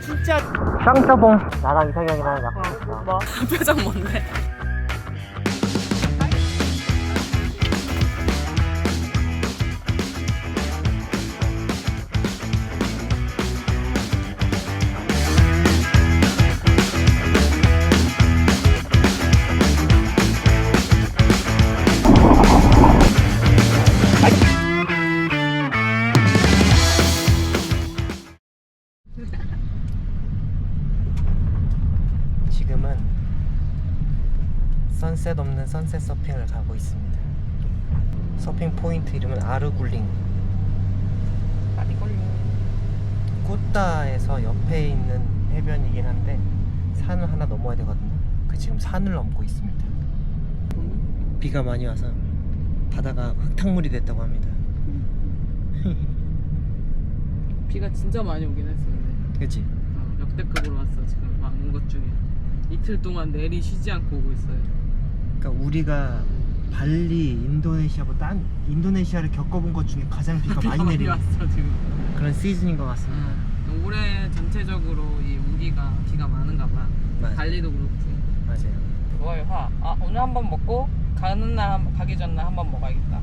진짜 쌍꺼봉 나랑 이상형이랑 약간 뭐? 표정 뭔데? 지금은 선셋 없는 선셋 서핑을 가고 있습니다 서핑 포인트 이름은 아르굴링 아리골리. 꾸따에서 옆에 있는 해변이긴 한데 산을 하나 넘어야 되거든요 그 지금 산을 넘고 있습니다 비가 많이 와서 바다가 흙탕물이 됐다고 합니다 비가 진짜 많이 오긴 했어 근데. 그치? 어, 역대급으로 왔어 지금 막온것 중에. 이틀 동안 내리 쉬지 않고 오고 있어요. 그러니까 우리가 발리, 인도네시아보다 딴 인도네시아를 겪어본 것 중에 가장 비가 많이 내리는 왔어 지금. 그런 시즌인 것 같습니다 응. 올해 전체적으로 이 우기가 비가 많은가 봐. 맞아. 달리도 그렇고. 맞아요 좋아요 화. 아 오늘 한 번 먹고 가는 날 한- 가기 전날 한 번 먹어야겠다.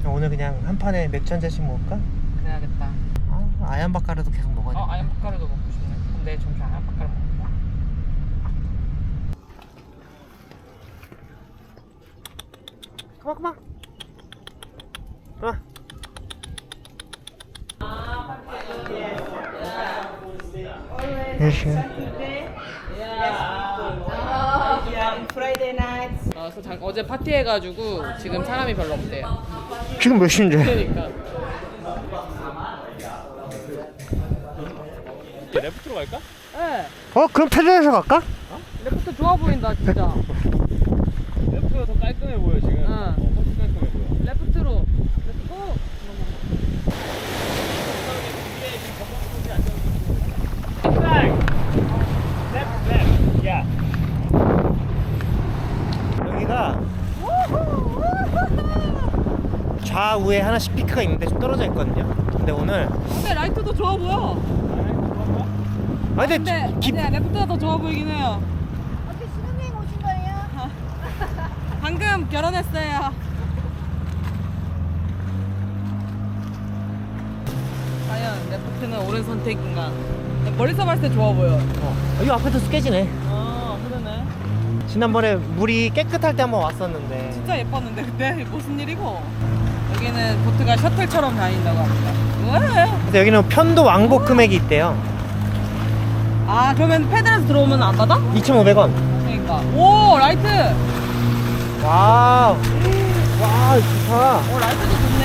그럼 오늘 그냥 한 판에 맥주 한 잔씩 먹을까? 그래야겠다. 아, 아얀바카르도 계속 먹어야 돼 어 아얀바카르도 먹고 싶네. 근데 점심 아얀바카르 먹자. 그만 그만 그만 nights. 어, 그래서 장- 어제 파티해가지고 지금 사람이 별로 없대요. 지금 몇 시인데? 그러니까. 레프트로 갈까? 네. 어? 그럼 패드에서 갈까? 레프트 좋아 보인다 진짜. 깔끔해 보여 지금. 응. 어, 훨씬 깔끔해 보여. 레프트로. 여기가 좌우에 하나씩 피크가 있는데 좀 떨어져 있거든요 근데 오늘 근데 라이트도 좋아 보여. 아 근데 근데, 기, 근데 레프트가 더 좋아 보이긴 해요. 어떻게 신혼여행 오신 거예요? 방금 결혼했어요. 과연 레프트는 옳은 선택인가? 멀리서 봤을 때 좋아 보여. 어, 이 앞에도 깨지네 아, 그러네. 지난번에 물이 깨끗할 때 한번 왔었는데 진짜 예뻤는데 그때 무슨 일이고? 여기는 보트가 셔틀처럼 다닌다고 합니다. 왜? 근데 여기는 편도 왕복 금액이 있대요 아 그러면 패들에서 들어오면 안 받아? 2,500원 그러니까. 오 라이트. 와우 와 좋다 오 라이트도 좋네.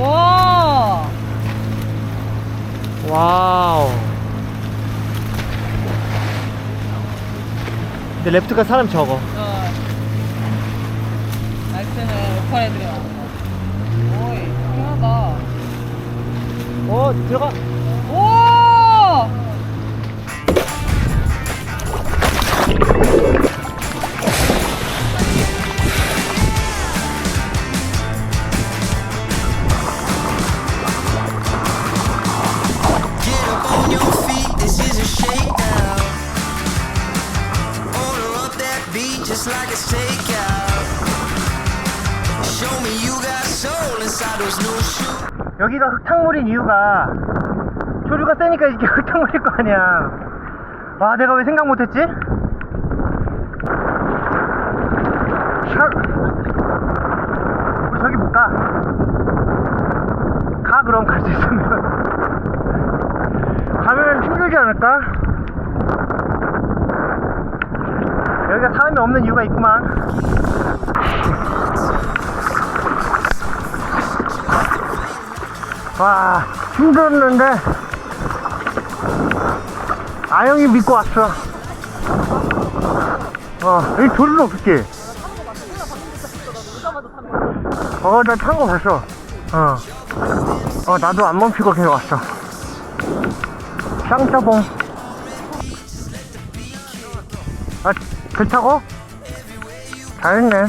와. 와우 근데 레프트가 사람 적어 어. 라이트는 많아. 오이 편하다. 어 들어가 여기가 흙탕물인 이유가 조류가 세니까 이게 흙탕물일 거 아니야 와 내가 왜 생각 못했지? 샤... 우리 저기 못 가. 가 그럼 갈 수 있으면 가면 힘들지 않을까? 여기가 사람이 없는 이유가 있구만 와 힘들었는데. 아영이 믿고 왔어. 어 여기 조류는 없을게? 어나 탄 거 봤어. 어. 어 나도 안 멈추고 계속 왔어. 쌍꺼봉. 아 괜찮고? 잘했네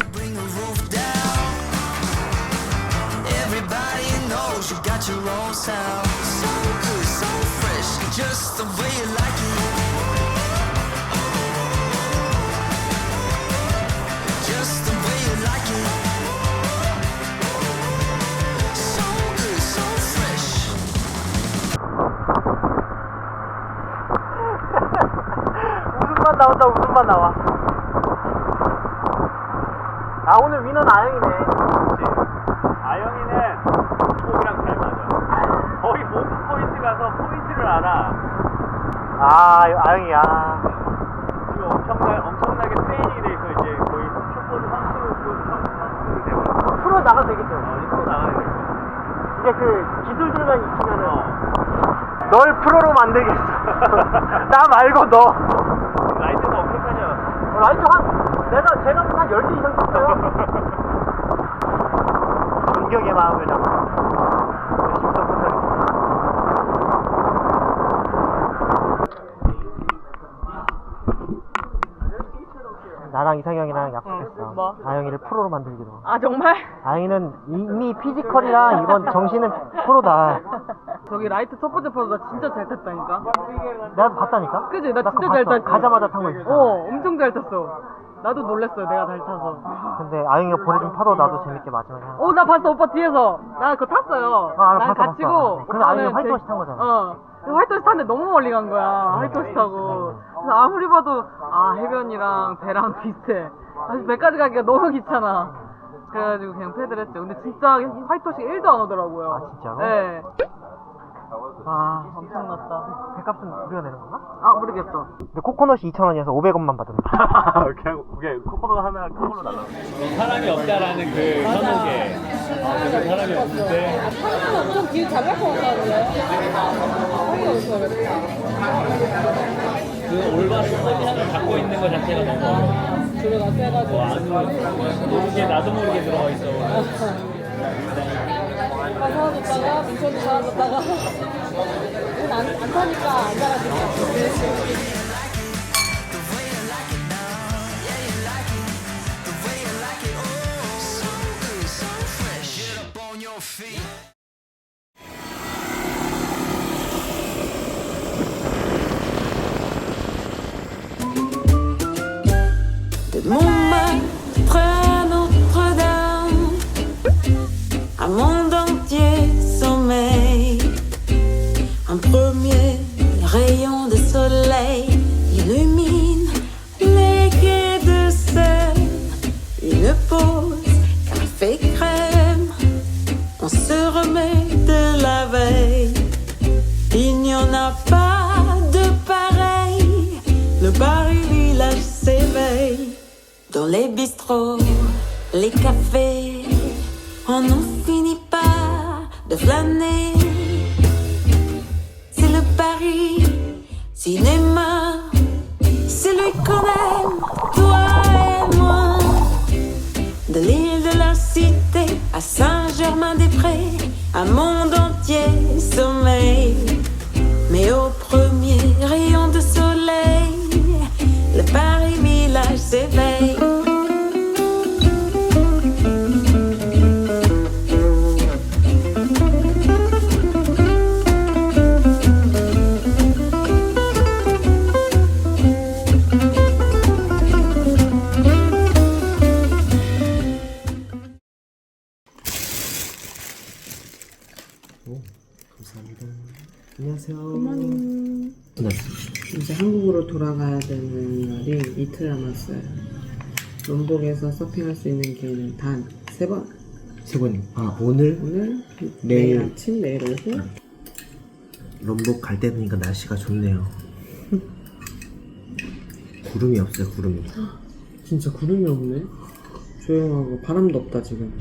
you got your own sound. So good, so fresh, just the way you like it. Just the way you like it. So good, so fresh. 웃음만 나온다 웃음만 나와 아 오늘 위너는 아영이네 그렇지. 아영이는 목이랑 잘 맞아. 거의 모든 포인트 가서 포인트를 알아. 아 아영이야 지금 엄청나, 엄청나게 트레이닝이 돼 있어. 이제 거의 fut볼 선수, 선수들이 되고. 프로 나가도 되겠죠 어, 이거 나가야 돼. 이제 그 기술들만 익히면은 어. 널 프로로 만들겠어 나 말고 너 라이트가 엄청나냐. 어, 라이트 한 내가 제가 한 10개 이상 쳤어요 존경의 마음을 담아 열심히 서포트하겠습니다 나랑 이상형이랑 약속했어 응, 뭐? 아영이를 프로로 만들기로 아 정말? 아영이는 이미 피지컬이랑 이건 정신은 프로다 저기 라이트 첫 번째 나 진짜 잘 탔다니까. 내가 봤다니까? 그지? 나 진짜 잘. 탔지. 가자마자 탄 거 있잖아 어, 엄청 잘 탔어. 나도 놀랬어요. 내가 잘 타서. 근데 아영이가 보내준 파도 나도 재밌게 마지막에 한 어, 나 봤어, 오빠 뒤에서. 나 그거 탔어요. 아, 알아, 난 봤어, 오빠는 아니, 화이트워시 제- 탄 거잖아. 어. 화이트워시 탔는데 너무 멀리 간 거야. 화이트워시 타고. 그래서 아무리 봐도, 아, 해변이랑 배랑 비슷해. 아직 배까지 가기가 너무 귀찮아. 그래가지고 그냥 패드를 했죠. 근데 진짜 화이트워시가 1도 안 오더라고요. 아, 진짜로? 네. 와, 엄청났다. 배값은 우리가 내는 건가? 아, 모르겠어. 근데 코코넛이 2,000원이어서 500원만 받으면 돼 그냥 그게 코코넛 하나 콩으로 날라. 사람이 없다라는 그 선호게. 그 사람이 없는데. 한국은 엄청 길잘 갖고 온다는데요? 한국은 엄청 그랬다. 그 올바른 선량을 갖고 있는 것 자체가 너무 어려워. 주로가 세가지고. 뭐 모르게 나도 모르게 들어가 있어. 오빠 사라졌다가, 민철도 사라졌다가. 안, 안 타니까 안 사라졌다. S'éveille. Dans les bistrots, les cafés, on n'en finit pas de flâner. C'est le Paris cinéma. C'est lui qu'on aime, toi et moi. De l'île de la Cité à Saint-Germain-des-Prés, un monde entier sommeille. Mais au premier rayon de soleil, 롬복에서 서핑할 수 있는 기회는 단 세 번. 세 번이 아 오늘 오늘, 내일. 내일 아침, 내일 오후. 럼복 갈 때 보니까 날씨가 좋네요 구름이 없어요 구름이 진짜 구름이 없네. 조용하고 바람도 없다 지금.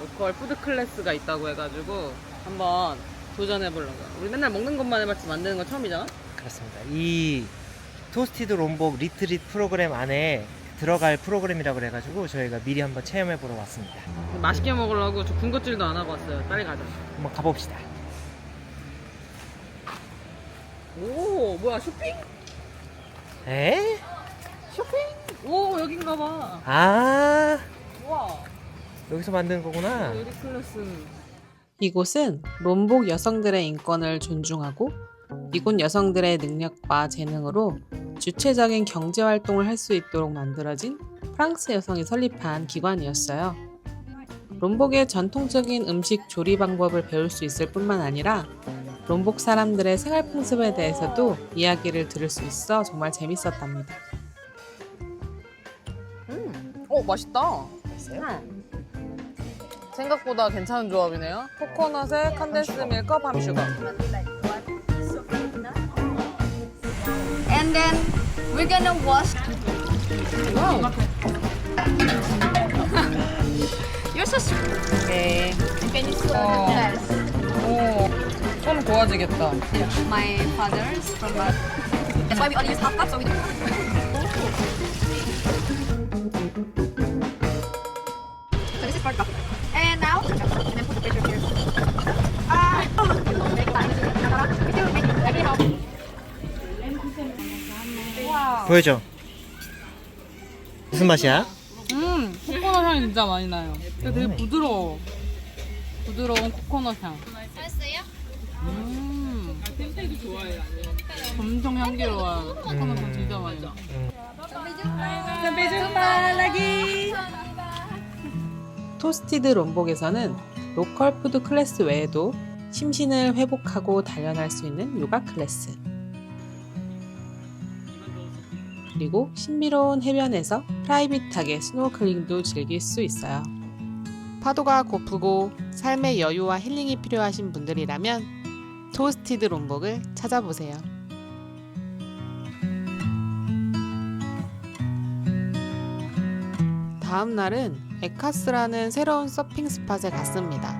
로컬 푸드 클래스가 있다고 해가지고 한번 도전해보려고요. 우리 맨날 먹는 것만 해봤지 만드는 건 처음이잖아? 그렇습니다. 이 토스티드 롬복 리트릿 프로그램 안에 들어갈 프로그램이라고 그래가지고 저희가 미리 한번 체험해 보러 왔습니다. 맛있게 먹으려고 저 군것질도 안 하고 왔어요. 빨리 가자. 한번 가봅시다. 오, 뭐야, 쇼핑? 에? 쇼핑? 오, 여긴가 봐. 아 여기서 만드는 거구나. 요리 클래스. 이곳은 롬복 여성들의 인권을 존중하고 이곳 여성들의 능력과 재능으로 주체적인 경제 활동을 할 수 있도록 만들어진 프랑스 여성이 설립한 기관이었어요. 롬복의 전통적인 음식 조리 방법을 배울 수 있을 뿐만 아니라 롬복 사람들의 생활 풍습에 대해서도 이야기를 들을 수 있어 정말 재밌었답니다. 음, 어, 맛있다. 응. 생각보다 괜찮은 조합이네요. 코코넛에 컨덴스 밀크, 밤슈가. And then we're gonna wash. You're so sweet. 오케이. Can you see Oh. the best? 오, 손 고와지겠다. My father's from. Uh, that's why we only use half cup, so we don't. 보여줘. 무슨 맛이야? 음, 코코넛 향이 진짜 많이 나요. 근데 되게 부드러워. 부드러운 코코넛 향. 음. 엄청 향기로워요. 코코넛 향 진짜 많이 나. 토스티드 롬복에서는 로컬 푸드 클래스 외에도 심신을 회복하고 단련할 수 있는 요가 클래스 그리고 신비로운 해변에서 프라이빗하게 스노클링도 즐길 수 있어요. 파도가 고프고 삶의 여유와 힐링이 필요하신 분들이라면 토스티드 롬복을 찾아보세요. 다음 날은 에카스라는 새로운 서핑 스팟에 갔습니다.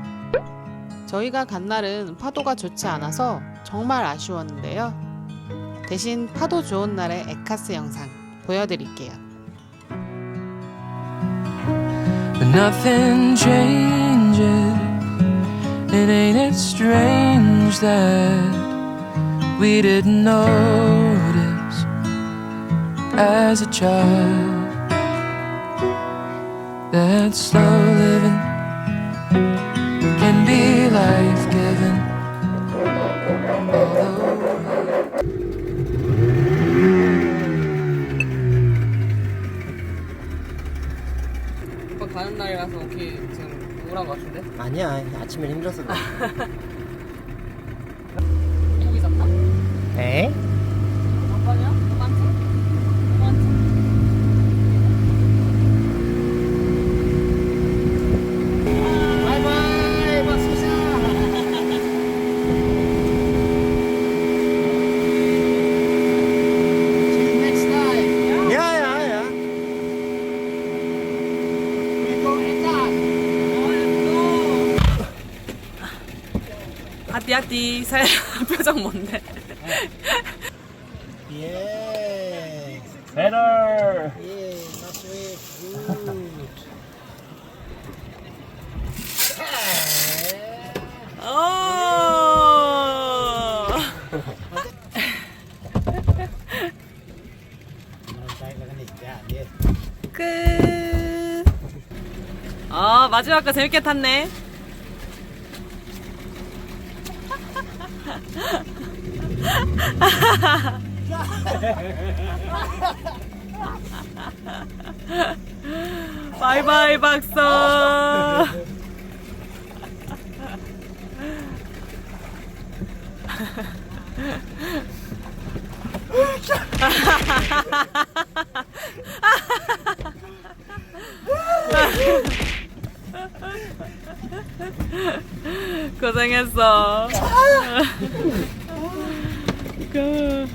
저희가 간 날은 파도가 좋지 않아서 정말 아쉬웠는데요. 대신 파도 좋은 날의 에카스 영상 보여드릴게요. As a child that slow living can be life 가는 날이라서 오케이 지금 우울한 것 같은데? 아니야. 아침에 힘들어서 그래. 고기 잡나? 에? 잠깐이야? 로만틱? 로만틱? 바이바이 박수자. 야야야. 아 띠아띠 살 표정 뭔데? 예. Better. 예. That's. Good. 어. 끝. 아 마지막 거 재밌게 탔네. 바이바이 박사. 고생했어. 그,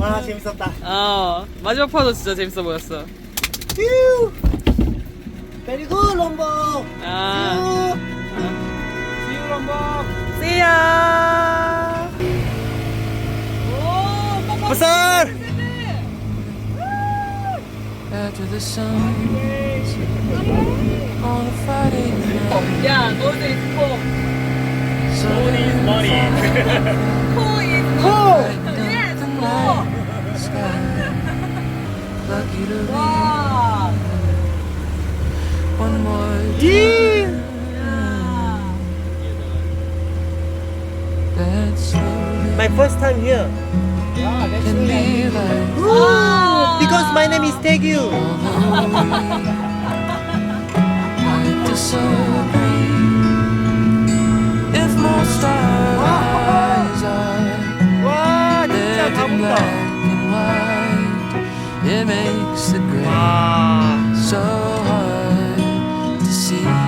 아 재밌었다. 어 마지막 파도 진짜 재밌어 보였어. 휴. 굿 롬보. 아. See ya! 부산! After the sun on a Friday night. 야, 너도 있고. Sun is money. Lucky to be 와. one more 이! that slowly My first time here. can be like Because my name is Taegyu. I disagree. If most eyes are 와, there 진짜 in black 가본다. and white, it makes the gray 와. so hard to see.